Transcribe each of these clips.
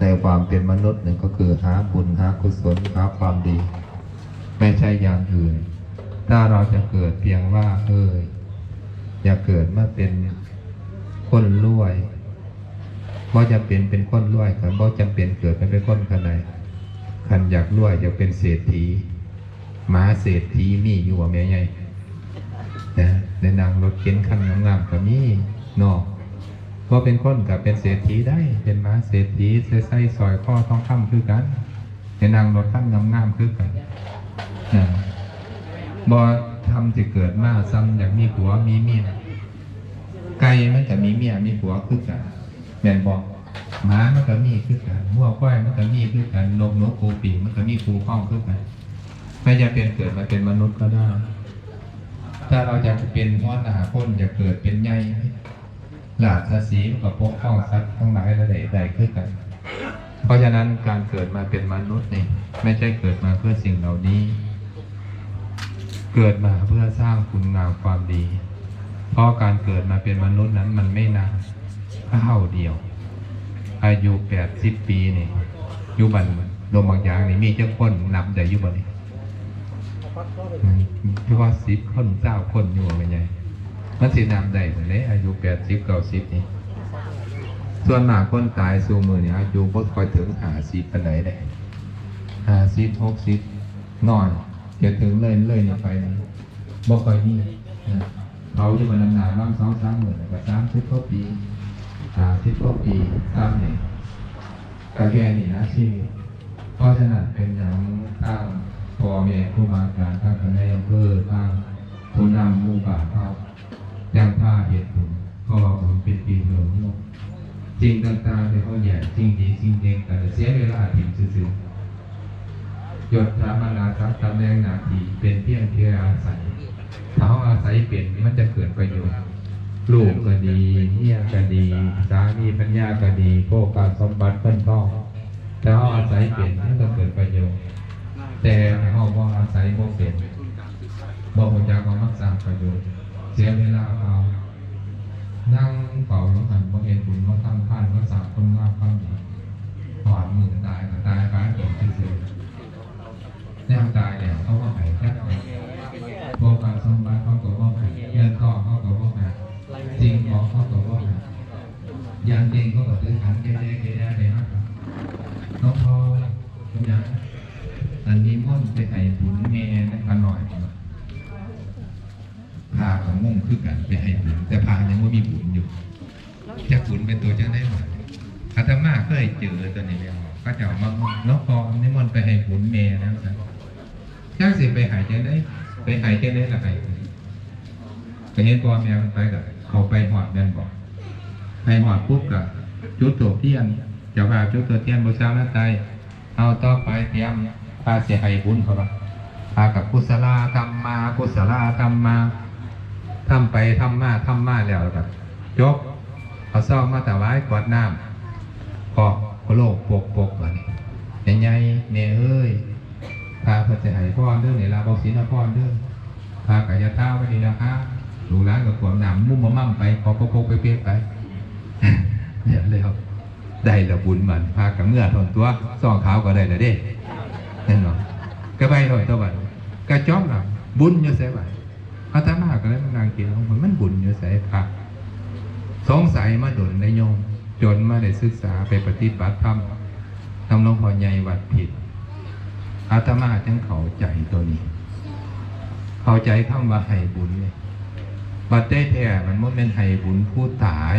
ในความเป็นมนุษย์หนึ่งก็คือหาบุญหากุศลหาความดี ไม่ใช่อย่างอื่น ถ้าเราจะเกิดเพียงว่าเอออย่าเกิดมาเป็นคนรวยบ่จะเป็นเป็นคนรวยกันบ่จำเป็นเกิดเป็นคนขนาดใดคันอยากรวยอยากเป็นเศรษฐีหมาเศรษฐีมีอยู่ว่าแม่ใหญ่นะในนางรถเข็นคันงามๆก็มีนอก พอเป็นคนกับเป็นเศรษฐีได้ เป็นหมาเศรษฐีใส่ใส่ซอยข้อท้องคำคือกันในนางรถคันงามๆคือกันนะบ่ทำจะเกิดมาซ้ำอยากมีผัวมีเมียไก่มันจะมีเมียมีผัวคือกันแม่นบอกหมามันก็มีคือกันวัวควายมันก็มีคือกันนกนกปูปีมันก็มีคูข้องคือกันไม่จะเป็นเกิดมาเป็นมนุษย์ก็ได้ ถ้าเราจะเป็นพ่อหนาพ้นจะเกิดเป็นใหญ่ หลาดสีมันก็พกข้องสัตว์ทั้งหลายระดับใดคือกัน เพราะฉะนั้นการเกิดมาเป็นมนุษย์นี่ไม่ใช่เกิดมาเพื่อสิ่งเหล่านี้ เกิดมาเพื่อสร้างคุณงามความดี เพราะการเกิดมาเป็นมนุษย์นั้นมันไม่นานข้าเดียว อายุแปดสิบปีนี่ยุบันโดมบางอย่างนี่มีเจ้าคนนับได้อยุบันนี่ที่ว่าสิบคนเจ้าคนอยู่ว่าเป็นไง มันสินับได้ผมเลยอายุแปดสิบเก้าสิบนี่ส่วนมากคนตายสูมือเนี่อายุบ่คอยถึงหาสิบปานใดได้หาสิบหกสิบนอนจะถึงเลยเลยนี่ไปนี่บ่คอยนี่เขาอยู่บนนานบ้างสองสามหมื่นกว่าสามสิบกว่าปีหาสิบกว่าปีตามนี่กะแค่นี่นะชีวิตเพราะฉะนั้นเป็นอย่างตั้งพ่อแม่ครูบาอาจารย์ทั้งคณะอำเภอทั้งผู้นำหมู่บ้านเขา ยังผ้าเหตุผลเพราะว่าผมเป็นปีเดียวโลกจริงต่างๆที่เขาแย่จริงดีจริงเด็กแต่เสียเวลาถิ่มซื่อยศถาบรรดาทรัพย์ตำแหน่งหน้าที่เป็นเพียงเพียอาศัยถ้าเขาอาศัยเป็นมันจะเกิดประโยชน์ลูกก็ดีเมียก็ดี สามีปัญญาก็ดีโภคการสมบัติเพิ่นทองแต่เขาอาศัยเป็นมันก็เกิดประโยชน์แต่เขาบ่อาศัยบ่เป็นบ่หัวใจก็มักสร้างประโยชน์ สียเวลาเอานั่งเป่าแล้วหันบ่เห็นบุญบ่ทำทานบ่สางคนงามความดีถอดมือตายก็ตายไปเองซื่อๆแนวตายแล้วเขาก็หายแค่โภคการสมบัติเขาก็บ่ให้เงินทองเขาก็บ่ให้จริงของเขาก็ว่าอย่างจริงเขาก็ซื้อขันเกเรเกเรเลยครับน้องพอทุกอย่างอันนี้ม่อนไปไห้บุญแม่นะครับหน่อย คือกันไปไห้บุญแต่พายังว่ามีบุญอยู่จะบุญเป็นตัวจะได้หน่อาตมาเคยเจอตัวนี้แล้วก็จะมาน้องพอนี่มันต์ไปไห้บุญแม่แล้วครับจ้างสิไปไห้จะได้ ไปไห้จะได้ละไห้ก็เห็นพ่อแม่มันไปกับเขาไปหอดแม่นบอกไปหอดปุ๊บกับจุดตัวเทียนจ้าบ่าจุดตัวเทียนบูชาหน้าใจเอาต่อไปเตรียมพาเสียให้บุญเขาละพากับกุศลธรรมมากุศลธรรมมา ทำไปทำมาทำมาแล้วกับจบเอาซ่อมมาแต่ไว้กวดน้ำพอโลกปกปกแบบนี้ใหญ่ๆเนี่ยเอ้ยพาพระเจ้าให้พ่อเด้อเนี่ยลาบอกศีลพ่อเด้อพากายเท้าไปนี่นะครับลูกหลานกับขวบหนำมุ่งมามั่มไปพอพกไปเปียไปเนี่ยเลยครับได้ละบุญมันพากับเมื่อทนตัวซองขาวก็ได้ละเด้แน่นอนก็ไปหน่อยตัวบัดก็จ้อมละบุญอยู่ใส่บัด อาตมาก็เลยมันางเกี่ยวมันมันบุญอยู่ใส่พระสงสัยมาดนในโยม จนมาได้ศึกษาไปปฏิบัติธรรมทำหลวงพ่อใหญ่วัดผิด อาตมาจึงเข้าใจตัวนี้ เข้าใจคำว่าให้บุญเนี่ยบัดได้แท้มันบ่แม่นให้บุญผู้ตาย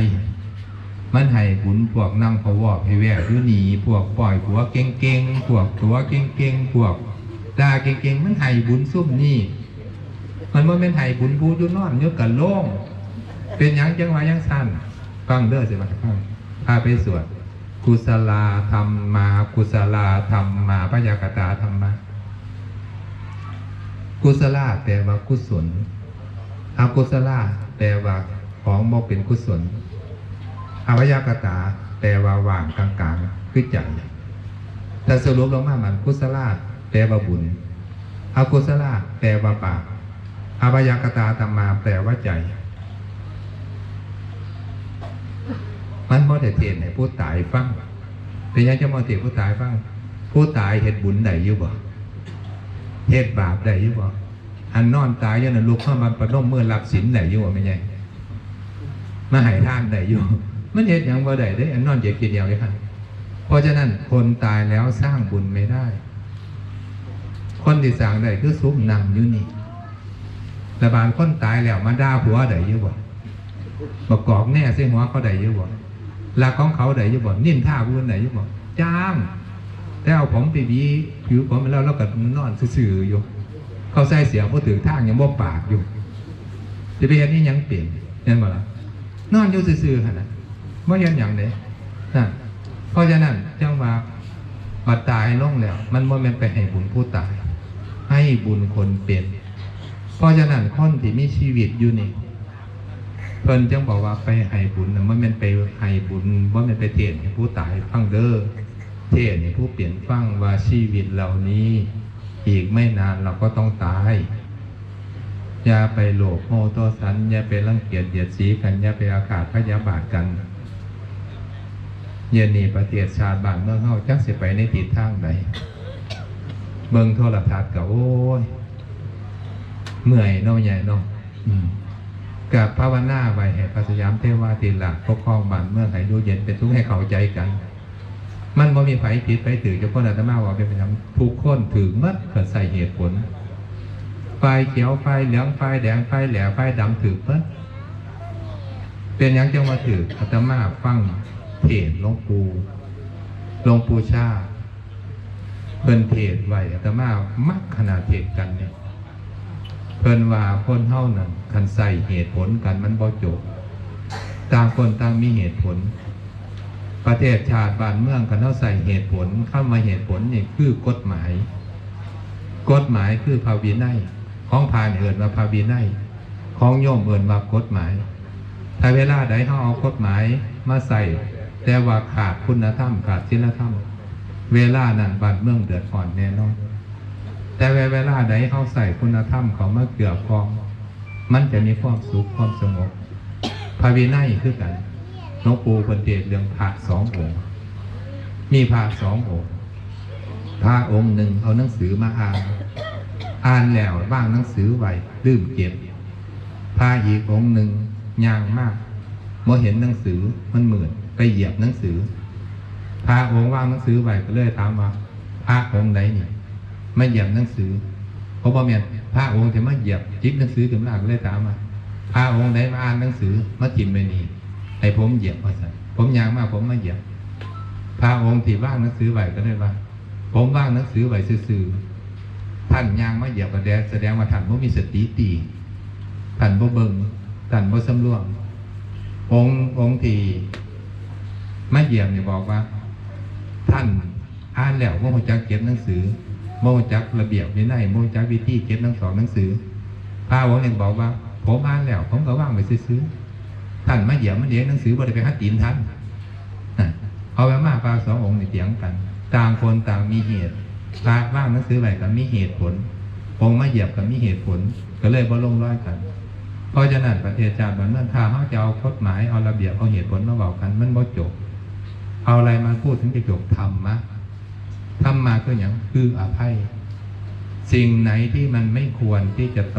มันให้บุญพวกนั่งพวอกให้แวะยู่นี่พวกปล่อยหัวเก่งๆพวกตัวเก่งๆพวกตาเก่งๆมันให้บุญซุ่มนี่ มันบ่แม่นให้บุญผู้อยู่นอนอยู่กับโล่งเป็นยังจังว่าหยังสั้นฟังเด้อสิว่าฟังพาไปสวดกุศลาธรรมมากุศลาธรรมมาพยากตาธรรมมากุศลาแปลว่ากุศลอกุศลาแปลว่าของบ่เป็นกุศลอวยากตาแปลว่าว่างกลางๆคือใจแต่สรุปลงมามันกุศลาแปลว่าบุญอกุศลาแปลว่าบาป อวยากตาธรรมาแปลว่าใจมันบ่ได้เทศน์ให้ผู้ตายฟังเป็นยังจะมาติผู้ตายบ้างผู้ตายเห็ดบุญได้อยู่บ่เห็ดบาปได้อยู่บ่อันนอนตายยันนลุกข้ามาประนมเมื่อรับศีลได้อยู่บ่ไม่ใช่มาหายท่านได้อยู่ มันเห็ดหยังบ่ได้เด้อันนอนเจ็บกินเดียวเลยค่ะเพราะฉะนั้นคนตายแล้วสร้างบุญไม่ได้ คนที่สร้างได้คือซุ้มนำอยู่นี่ ระบาดคนตายแล้วมาด่าผัวได้ยู่บ่ประกอบแน่เส้นหัวเขาได้ยู่บ่หลักของเขาได้ยู่บ่นิ่นท่าพูนได้ยู่บ่จ้าง แต่เอาผมไปบีผิวผมแล้วเราก็นอนซื่อๆอยู่ เขาใส่เสียงพอถึงทางยังบ่ปากอยู่จะไปเห็นนี่ยังเปลี่ยนเห็นบ่ล่ะนอนอยู่ซื่อๆขนาดไม่เห็นอย่างเด้นั่นเพราะฉะนั้นจังว่าบัดตายลงแล้ว มันบ่แม่นไปให้บุญผู้ตาย ให้บุญคนเป็น เพราะฉะนั้นคนที่มีชีวิตอยู่นี่ เพิ่นจังบอกว่าไปให้บุญน่ะมันแม่นไปให้บุญบ่แม่นไปเทศน์ให้ผู้ตายฟังเด้อเทศน์ให้ผู้เปลี่ยนฟังว่าชีวิตเหล่านี้ อีกไม่นานเราก็ต้องตายอย่าไปโลภโมโทสันอย่าไปรังเกียจเหยียดสีกันอย่าไปอาฆาตพยาบาทกันเย็นนี้ประเทศชาติบ้านเมืองเฮาจักสิไปในทิศทางใดเบิ่งโทรทัศน์ก็โอ้ย เมื่อยเนาะใหญ่เนาะอืมกับภาวนาไว้ให้พระสยามเทวาติละปกครองบ้านเมื่องให้อยู่เย็นเป็นทุกข์ให้เข้าใจกัน มันบ่มีไผผิดไผถือเจ้าคนอาตมาว่าเป็นประจำทุกคนถือมัดเกิดใส่เหตุผลไฟเขียวไฟเหลืองไฟแดงไฟแหลวไฟดำถือมัดเป็นยังจังว่าถืออาตมาฟังเทศหลวงปู่หลวงปู่ชาเพิ่นเทศน์ไว้อาตมามักขนาดเทศกันเนี่ย เพิ่นว่าคนเฮานั่นคันใส่เหตุผลกันมันบ่จบต่างคนต่างมีเหตุผล ประเทศชาติบ้านเมืองคันเฮาใส่เหตุผลเข้ามาเหตุผลนี่คือกฎหมาย กฎหมายคือภาวินัยของพานเอิญว่าภาวินัยของโยมเอิญว่ากฎหมาย ถ้าเวลาใดเฮาเอากฎหมายมาใส่ แต่ว่าขาดคุณธรรมขาดศีลธรรม เวลานั้นบ้านเมืองเดือดร้อนแน่นอน แต่เวลาใดเขาใส่คุณธรรมเขามาเกี่ยวข้อง มันจะมีความสุขความสงบพระวินัยคือกันหลวงปู่ปฏิเทศเรื่องพระสององค์มีพระสององค์พระองค์หนึ่งเอาหนังสือมาอ่าน อ่านแล้วบ้างหนังสือไว้ลืมเก็บพระอีกองค์หนึ่งย่างมากเมื่อเห็นหนังสือมันเหมือนไปเหยียบหนังสือพระองค์ว่างหนังสือไว้ก็เลยถามว่าพระองค์ไหนนี่ มาเหยียบหนังสือเพราะว่าแม่นพระองค์จะมาเหยียบจิบหนังสือถึงหลักเลยตามมาพระองค์ไหนมาอ่านหนังสือมาจิมไปนี่ให้ผมเหยียบว่าสันผมยางมากผมไมาเหยียบพระองค์ที่ว่างหนังสือไว้ก็เลยว่า ผมว่างหนังสือไว้ซื่อๆท่านยางมาเหยียบก็แดแสดงว่าท่านบ่มีสติตีท่านบ่เบิงท่านบ่สำรวมองค์องค์ที่มาเหยียบเนี่ยบอกว่า ท่านอ่านแล้วว่าหัวจักเก็บหนังสือ โมจักระเบียบวินัยโมจักวิธีเก็บหนังสองหนังสือพระองค์หนึ่งบอกว่า ผมอ่านแล้ว ผมก็ว่างไปซื้อๆท่านมาเหยียบมาเดียงหนังสือบริไปหัดตีนท่านเอาไว้มาพระสององค์ในเถียงกัน ต่างคนต่างมีเหตุพระว่างหนังสือไว้กับมีเหตุผลองค์มาเหยียบกับมีเหตุผล ก็เลยบ่ลงร้อยกันเพราะฉะนั้นประเทศชาติบ้านเมืองถ้าเขาจะเอากฎหมายเอาระเบียบเอาเหตุผลมาบอกกันมันบ่จบเอาอะไรมาพูดถึงจะจบธรรมะ ธรรมมาคืออย่างคืออภัย สิ่งไหนที่มันไม่ควรที่จะต่อ